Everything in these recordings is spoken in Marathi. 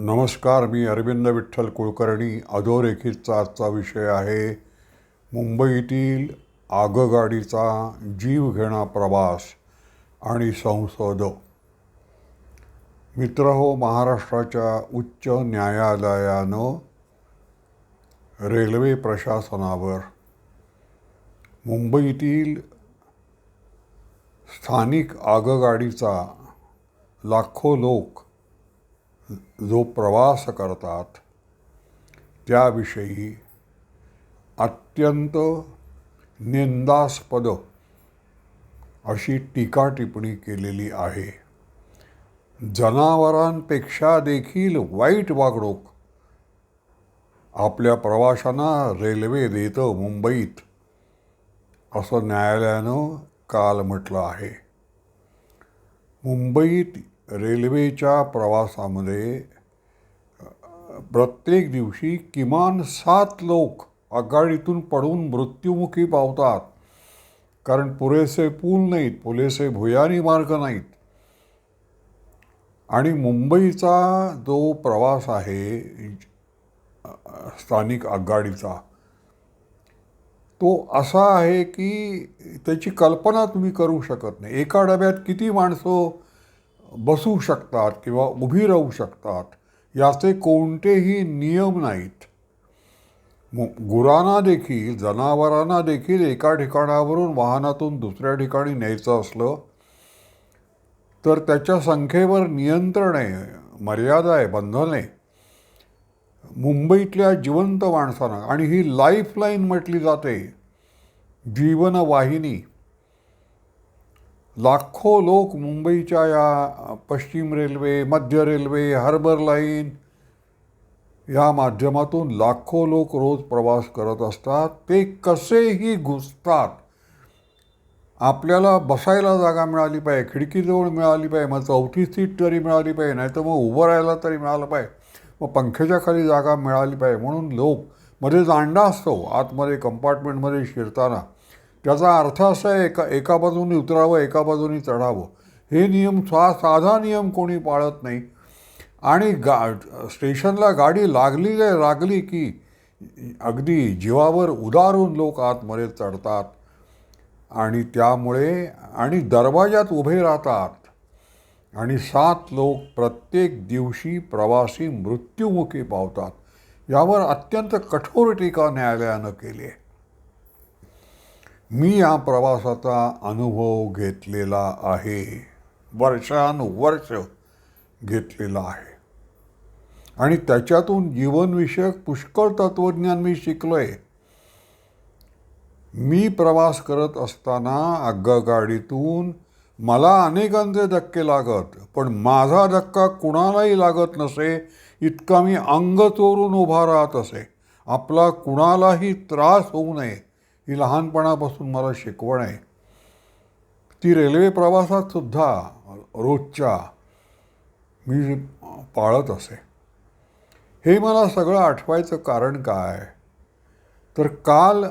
नमस्कार मी अरविंद विठ्ठल कुलकर्णी. अधोरेखितचा आजचा विषय आहे मुंबईतील आगगाडीचा जीवघेणा प्रवास आणि संसद. मित्र हो महाराष्ट्राच्या उच्च न्यायालयानं रेल्वे प्रशासनावर मुंबईतील स्थानिक आगगाडीचा लाखो लोक जो प्रवास करतात त्याविषयी अत्यंत निंदास्पद अशी टीका टिप्पणी केलेली आहे. जनावरांपेक्षा देखील वाईट वागणूक आपल्या प्रवाशांना रेल्वे देतं मुंबईत असं न्यायालयानं काल म्हटलं आहे. मुंबईत रेल्वेच्या प्रवासामध्ये प्रत्येक दिवशी किमान सात लोक आघाडीतून पडून मृत्युमुखी पावतात. कारण पुरेसे पूल नाहीत पुरेसे भुयारी मार्ग नाहीत. आणि मुंबईचा जो प्रवास आहे स्थानिक आघाडीचा तो असा आहे की त्याची कल्पना तुम्ही करू शकत नाही. एका डब्यात किती माणसं बसू शकतात किंवा उभी राहू शकतात याचे कोणतेही नियम नाहीत. गुरांना देखील जनावरांना देखील एका ठिकाणावरून वाहनातून दुसऱ्या ठिकाणी न्यायचं असलं तर त्याच्या संख्येवर नियंत्रण आहे मर्यादा आहे बंधन आहे. मुंबईतल्या जिवंत माणसांना आणि ही लाईफलाईन म्हटली जाते जीवनवाहिनी. लाखो लोक मुंबईच्या या पश्चिम रेल्वे मध्य रेल्वे हार्बर लाईन या माध्यमातून लाखो लोक रोज प्रवास करत असतात. ते कसेही घुसतात आपल्याला बसायला जागा मिळाली पाहिजे खिडकीजवळ मिळाली पाहिजे मग चौथी सीट तरी मिळाली पाहिजे नाही तर मग उभं राहायला तरी मिळालं पाहिजे मग पंख्याच्या खाली जागा मिळाली पाहिजे म्हणून लोक मध्ये दांडा असतो आतमध्ये कंपार्टमेंटमध्ये शिरताना. त्याचा अर्थ असा आहे एका एका बाजूने उतरावं एका बाजूने चढावं. हे नियम सा साधा नियम कोणी पाळत नाही. आणि गा स्टेशनला गाडी लागली लागली की अगदी जीवावर उदारून लोक आतमध्ये चढतात. आणि त्यामुळे आणि दरवाजात उभे राहतात. आणि सात लोक प्रत्येक दिवशी प्रवासी मृत्युमुखी पावतात. यावर अत्यंत कठोर टीका न्यायालयानं केली आहे. मी या प्रवासाचा अनुभव घेतलेला आहे. वर्षानुवर्ष घेतलेला आहे. आणि त्याच्यातून जीवनविषयक पुष्कळ तत्त्वज्ञान मी शिकलो आहे मी प्रवास करत असताना आगगाडीतून मला अनेकांचे धक्के लागत पण माझा धक्का कुणालाही लागत नसे इतका मी अंग चोरून उभा राहत असे. आपला कुणालाही त्रास होऊ नये ही लहानपणापासून मला शिकवण आहे. ती रेल्वे प्रवासात सुद्धा रोजच्या मी पाळत असे. हे मला सगळं आठवायचं कारण काय? तर काल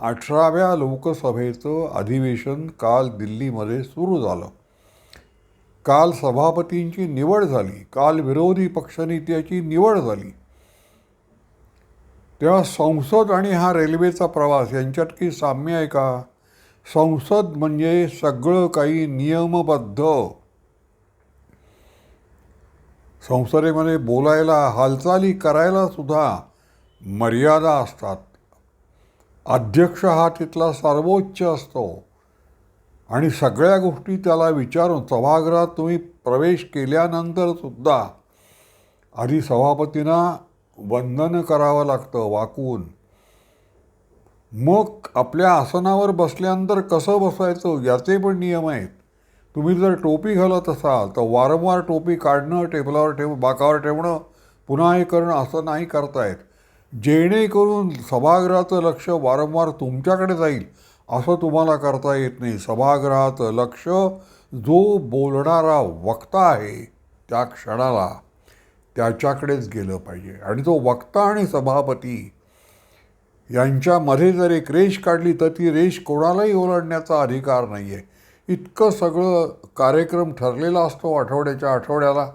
अठराव्या लोकसभेचं अधिवेशन काल दिल्लीमध्ये सुरू झालं. काल सभापतींची निवड झाली. काल विरोधी पक्षनेत्याची निवड झाली. तेव्हा संसद आणि हा रेल्वेचा प्रवास यांच्यात की साम्य आहे का? संसद म्हणजे सगळं काही नियमबद्ध. संसदेमध्ये बोलायला हालचाली करायला सुद्धा मर्यादा असतात. अध्यक्ष हा तिथला सर्वोच्च असतो. आणि सगळ्या गोष्टी त्याला विचारून सभागृहात तुम्ही प्रवेश केल्यानंतर सुद्धा आधी सभापतींना वंदन करावं लागतं वाकून. मग आपल्या आसनावर बसल्यानंतर कसं बसायचं याचे पण नियम आहेत. तुम्ही जर टोपी घालत असाल तर वारंवार टोपी काढणं टेबलावर ठेव बाकावर ठेवणं पुन्हा हे करणं असं नाही करतायत. जेणेकरून सभागृहाचं लक्ष वारंवार तुमच्याकडे जाईल असं तुम्हाला करता येत नाही. सभागृहाचं लक्ष जो बोलणारा वक्ता आहे त्या क्षणाला त्याच्याकडेच गेलं पाहिजे. आणि तो वक्ता आणि सभापती यांच्यामध्ये जर एक रेष काढली तर ती रेष कोणालाही ओलांडण्याचा अधिकार नाही आहे इतकं सगळं कार्यक्रम ठरलेला असतो आठवड्याच्या आठवड्याला.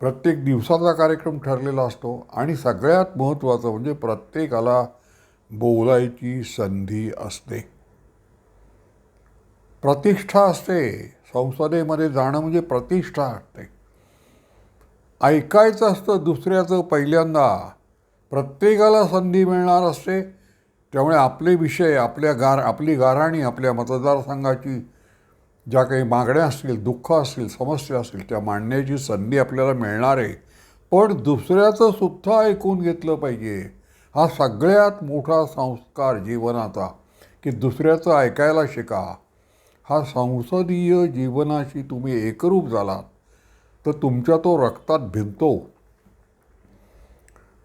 प्रत्येक दिवसाचा कार्यक्रम ठरलेला असतो. आणि सगळ्यात महत्त्वाचं म्हणजे प्रत्येकाला बोलायची संधी असते. प्रतिष्ठा असते. संसदेमध्ये जाणं म्हणजे प्रतिष्ठा असते. ऐकायचं असतं दुसऱ्याचं पहिल्यांदा. प्रत्येकाला संधी मिळणार असते. त्यामुळे आपले विषय आपल्या गार आपली गाराणी आपल्या मतदारसंघाची ज्या काही मागण्या असतील दुःख असतील समस्या असतील त्या मांडण्याची संधी आपल्याला मिळणार आहे. पण दुसऱ्याचं सुद्धा ऐकून घेतलं पाहिजे. हा सगळ्यात मोठा संस्कार जीवनाचा की दुसऱ्याचं ऐकायला शिका. हा संसदीय जीवनाशी तुम्ही एकरूप झालात. तर तुमच्या तो रक्तात भिनतो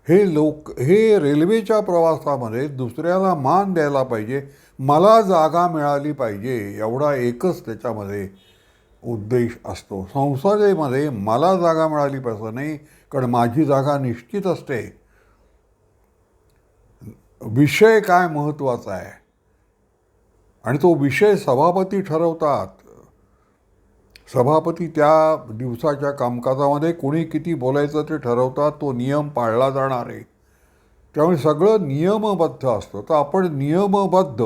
हे लोक हे रेल्वेच्या प्रवासामध्ये दुसऱ्याला मान द्यायला पाहिजे मला जागा मिळाली पाहिजे एवढा एकच त्याच्यामध्ये उद्देश असतो. संसदेमध्ये मला जागा मिळाली पाहिजे नाही कारण माझी जागा निश्चित असते. विषय काय महत्त्वाचा आहे? आणि तो विषय सभापती ठरवतात. सभापती त्या दिवसाच्या कामकाजामध्ये कोणी किती बोलायचं ते ठरवतात तो नियम पाळला जाणार आहे. त्यामुळे सगळं नियमबद्ध असतं. तर आपण नियमबद्ध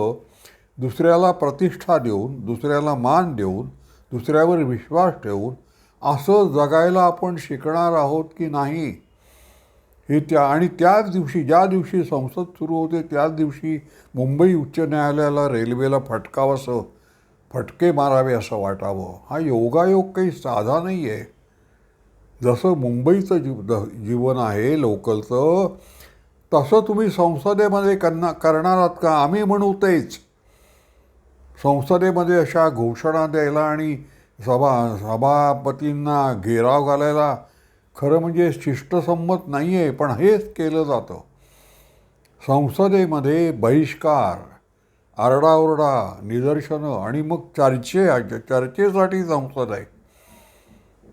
दुसऱ्याला प्रतिष्ठा देऊन दुसऱ्याला मान देऊन दुसऱ्यावर विश्वास ठेवून असं जगायला आपण शिकणार आहोत की नाही? हे त्या आणि त्याच दिवशी ज्या दिवशी संसद सुरू होते त्याच दिवशी मुंबई उच्च न्यायालयाला रेल्वेला फटकावंसं फटके मारावे असं वाटावं. हा योगायोग काही साधा नाही आहे जसं मुंबईचं जीव द जीवन आहे लोकलचं तसं तुम्ही संसदेमध्ये करना करणार आहात का? आम्ही म्हणू तेच. संसदेमध्ये अशा घोषणा द्यायला आणि सभा सभापतींना घेराव घालायला खरं म्हणजे शिष्टसंमत नाही आहे पण हेच केलं जातं. संसदेमध्ये बहिष्कार. आरडाओरडा निदर्शनं आणि मग चर्चे चर्चेसाठी संसद आहे.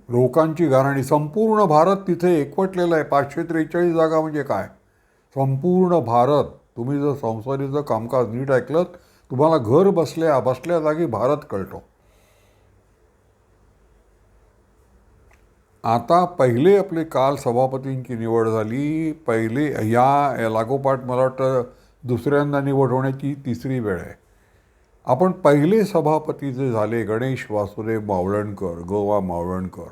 लोकांची घराणी संपूर्ण भारत तिथे एकवटलेला आहे. पाचशे त्रेचाळीस जागा म्हणजे काय? संपूर्ण भारत. तुम्ही जर संसदेचं कामकाज नीट ऐकलं तुम्हाला घर बसल्या बसल्या जागी भारत कळतो. आता पहिले आपले काल सभापतींची निवड झाली. पहिले या लागोपाठ मला वाटतं दुसऱ्यांदा निवड होण्याची तिसरी वेळ आहे. आपण पहिले सभापती जे झाले गणेश वासुदेव मावळणकर गोवा मावळणकर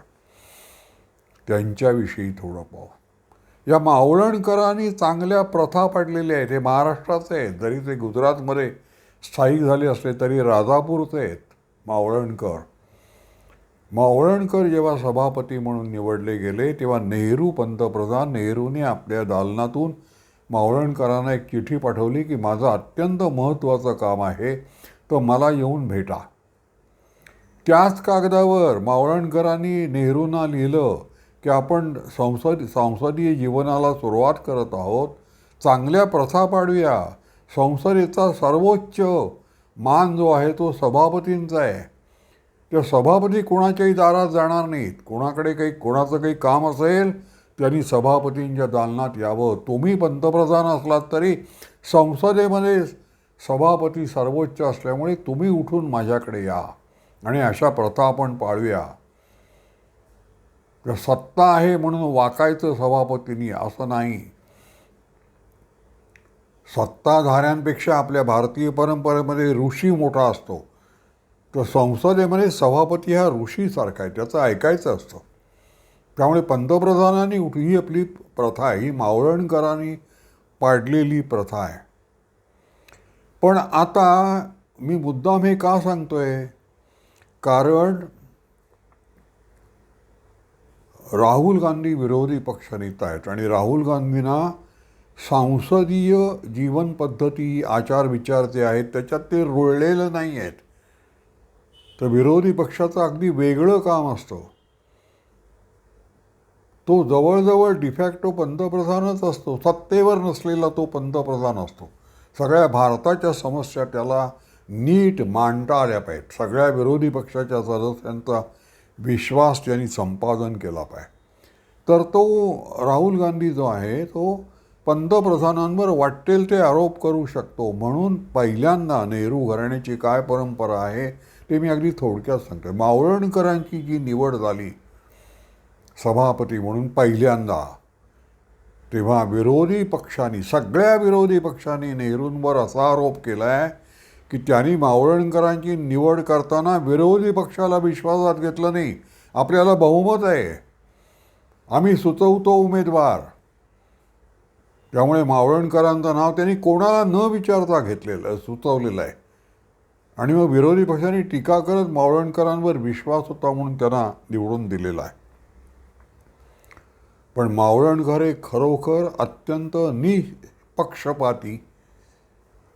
त्यांच्याविषयी थोडं पाहू. या मावळणकरांनी चांगल्या प्रथा पाडलेल्या आहेत. हे महाराष्ट्राचे आहेत. जरी ते गुजरातमध्ये स्थायिक झाले असले तरी राजापूरचे आहेत मावळणकर. मावळणकर जेव्हा सभापती म्हणून निवडले गेले तेव्हा नेहरू पंतप्रधान नेहरूने आपल्या दालनातून मावळणकरांना एक चिठी पाठवली की माझं अत्यंत महत्त्वाचं काम आहे तर मला येऊन भेटा. त्याच कागदावर मावळणकरांनी नेहरूंना लिहिलं की आपण संसद संसदीय जीवनाला सुरुवात करत आहोत. चांगल्या प्रथा पाडूया. संसदेचा सर्वोच्च मान जो आहे तो सभापतींचा आहे. त्या सभापती कोणाच्याही दारात जाणार नाहीत. कोणाकडे काही कोणाचं काही काम असेल त्यांनी सभापतींच्या दालनात यावं. तुम्ही पंतप्रधान असलात तरी संसदेमध्ये सभापती सर्वोच्च असल्यामुळे तुम्ही उठून माझ्याकडे या आणि अशा प्रथा आपण पाळूया. तर सत्ता आहे म्हणून वाकायचं सभापतींनी असं नाही. सत्ताधाऱ्यांपेक्षा आपल्या भारतीय परंपरेमध्ये ऋषी मोठा असतो. तर संसदेमध्ये सभापती हा ऋषीसारखा आहे त्याचं ऐकायचं असतं. त्यामुळे पंतप्रधानांनी ही आपली प्रथा आहे ही मावळणकरांनी पाडलेली प्रथा आहे. पण आता मी मुद्दाम हे का सांगतोय? कारण राहुल गांधी विरोधी पक्षनेता आहेत आणि राहुल गांधींना सांसदीय जीवन पद्धती आचार विचार जे आहेत त्याच्यात ते रुळलेलं नाही आहेत. तर विरोधी पक्षाचं अगदी वेगळं काम असतं. तो जवळजवळ डिफॅक्टो पंतप्रधानच असतो. सत्तेवर नसलेला तो पंतप्रधान असतो. सगळ्या भारताच्या समस्या त्याला नीट मांडता आल्या पाहिजेत. सगळ्या विरोधी पक्षाच्या सदस्यांचा विश्वास त्यांनी संपादन केला पाहिजे. तर तो राहुल गांधी जो आहे तो पंतप्रधानांवर वाटेल ते आरोप करू शकतो. म्हणून पहिल्यांदा नेहरू घराण्याची काय परंपरा आहे ते मी अगदी थोडक्यात सांगतो मावळणकरांची जी निवड झाली सभापती म्हणून पहिल्यांदा. तेव्हा विरोधी पक्षांनी सगळ्या विरोधी पक्षांनी नेहरूंवर असा आरोप केला आहे की त्यांनी मावळणकरांची निवड करताना विरोधी पक्षाला विश्वासात घेतलं नाही. आपल्याला बहुमत आहे. आम्ही सुचवतो उमेदवार. त्यामुळे मावळणकरांचं नाव त्यांनी कोणाला न विचारता घेतलेलं सुचवलेलं आहे. आणि मग विरोधी पक्षांनी टीका करत मावळणकरांवर विश्वास होता म्हणून त्यांना निवडून दिलेला आहे. पण मावळणकर हे खरोखर अत्यंत निपक्षपाती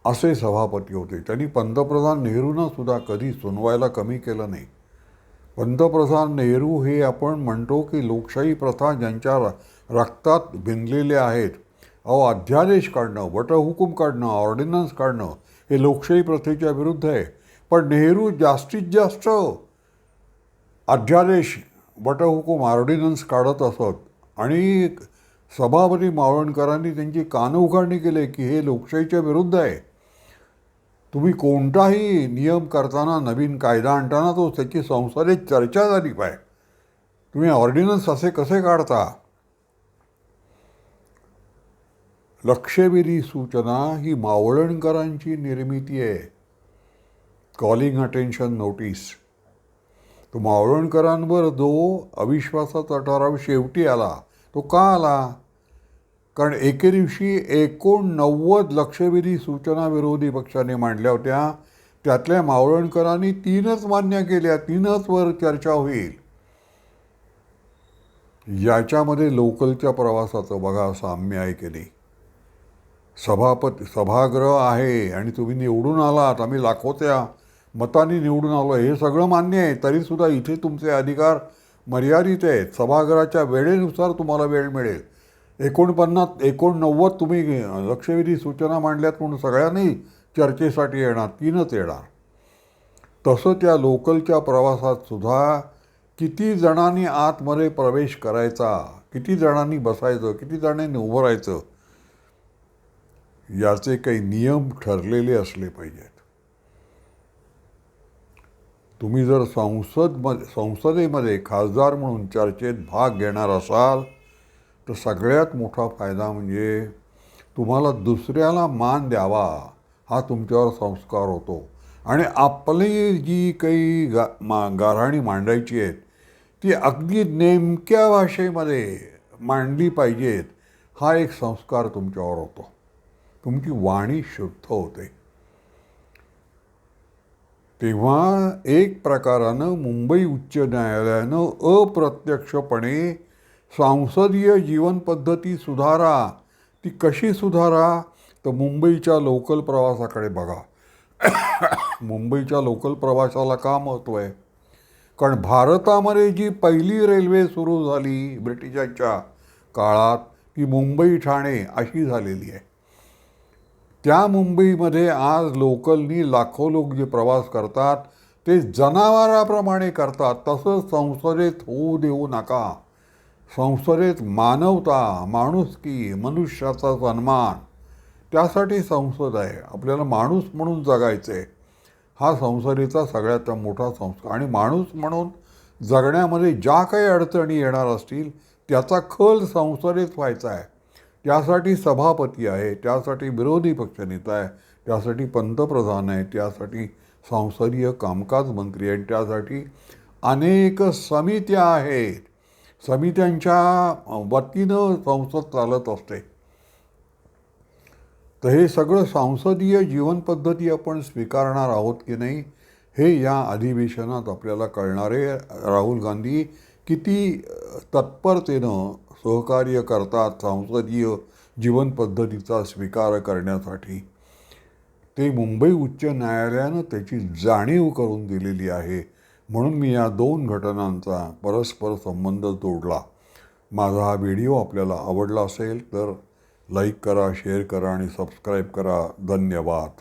असे सभापती होते. त्यांनी पंतप्रधान नेहरूंना सुद्धा कधी सुनवायला कमी केलं नाही. पंतप्रधान नेहरू हे आपण म्हणतो की लोकशाही प्रथा ज्यांच्या र- रक्तात भिनलेल्या आहेत. अहो अध्यादेश काढणं वटहुकूम काढणं ऑर्डिनन्स काढणं हे लोकशाही प्रथेच्या विरुद्ध आहे. पण नेहरू जास्तीत जास्त अध्यादेश वटहुकूम ऑर्डिनन्स काढत असत. आणि सभापती मावळणकरांनी त्यांची कानं उघडणी केली की हे लोकशाहीच्या विरुद्ध आहे. तुम्ही कोणताही नियम करताना नवीन कायदा आणताना तो त्याची संसदेत चर्चा झाली पाहिजे. तुम्ही ऑर्डिनन्स असे कसे काढता? लक्षवेधी सूचना ही मावळणकरांची निर्मिती आहे. कॉलिंग अटेन्शन नोटीस तो मावळणकरांवर जो अविश्वासाचा ठराव शेवटी आला तो का आला? कारण एके दिवशी एकोणनव्वद लक्षवेधी सूचना विरोधी पक्षाने मांडल्या होत्या. त्यातल्या मावळणकरांनी तीनच मान्य केल्या तीनच वर चर्चा होईल. याच्यामध्ये लोकलच्या प्रवासाचं बघा साम्य आहे की नाही? सभापती सभागृह आहे आणि तुम्ही निवडून आलात आम्ही लाखोच्या मताने निवडून आलो हे सगळं मान्य आहे. तरीसुद्धा इथे तुमचे अधिकार मर्यादित आहेत. सभागृहाच्या वेळेनुसार तुम्हाला वेळ मिळेल. एकोणपन्नास एकोणनव्वद तुम्ही लक्षवेधी सूचना मांडल्यात म्हणून सगळ्यांनी चर्चेसाठी येणार तीनच येणार. तसं त्या लोकलच्या प्रवासात सुद्धा किती जणांनी आतमध्ये प्रवेश करायचा किती जणांनी बसायचं किती जणांनी उभं राहायचं याचे काही नियम ठरलेले असले पाहिजेत. तुम्ही जर संसदमध्ये संसदेमध्ये खासदार म्हणून चर्चेत भाग घेणार असाल तर सगळ्यात मोठा फायदा म्हणजे तुम्हाला दुसऱ्याला मान द्यावा हा तुमच्यावर संस्कार होतो. आणि आपली जी काही गा मा गाराणी मांडायची आहेत ती अगदी नेमक्या भाषेमध्ये मांडली पाहिजेत हा एक संस्कार तुमच्यावर होतो. तुमची वाणी शुद्ध होते. तेव्हा एक प्रकारानं मुंबई उच्च न्यायालयानं अप्रत्यक्षपणे सांसदीय जीवनपद्धती सुधारा. ती कशी सुधारा? तर मुंबईच्या लोकल प्रवासाकडे बघा. मुंबईच्या लोकल प्रवासाला का महत्त्व आहे? कारण भारतामध्ये जी पहिली रेल्वे सुरू झाली ब्रिटिशांच्या काळात ती मुंबई ठाणे अशी झालेली आहे. त्या मुंबईमध्ये आज लोकलनी लाखो लोक जे प्रवास करतात ते जनावराप्रमाणे करतात. तसं संसदेत होऊ देऊ नका. संसदेत मानवता माणुसकी मनुष्याचा सन्मान त्यासाठी संसद आहे. आपल्याला माणूस म्हणून जगायचं आहे हा संसदेचा सगळ्यात मोठा संस्कार. आणि माणूस म्हणून जगण्यामध्ये ज्या काही अडचणी येणार असतील त्याचा खल संसदेत व्हायचा आहे. त्यासाठी सभापती आहे त्यासाठी विरोधी पक्षनेता आहे त्यासाठी पंतप्रधान आहे त्यासाठी संसदीय कामकाज मंत्री आहे त्यासाठी अनेक समित्या आहेत. समित्यांच्या वतीनं संसद चालत असते. तर हे सगळं संसदीय जीवनपद्धती आपण स्वीकारणार आहोत की नाही हे या अधिवेशनात आपल्याला कळणारे राहुल गांधी किती तत्परतेनं सहकार्य करतात संसदीय जीवनपद्धतीचा स्वीकार करण्यासाठी. ते मुंबई उच्च न्यायालयानं त्याची जाणीव करून दिलेली आहे. म्हणून मी या दोन घटनांचा परस्पर संबंध जोडला माझा हा व्हिडिओ आपल्याला आवडला असेल तर लाईक करा शेअर करा आणि सबस्क्राईब करा. धन्यवाद.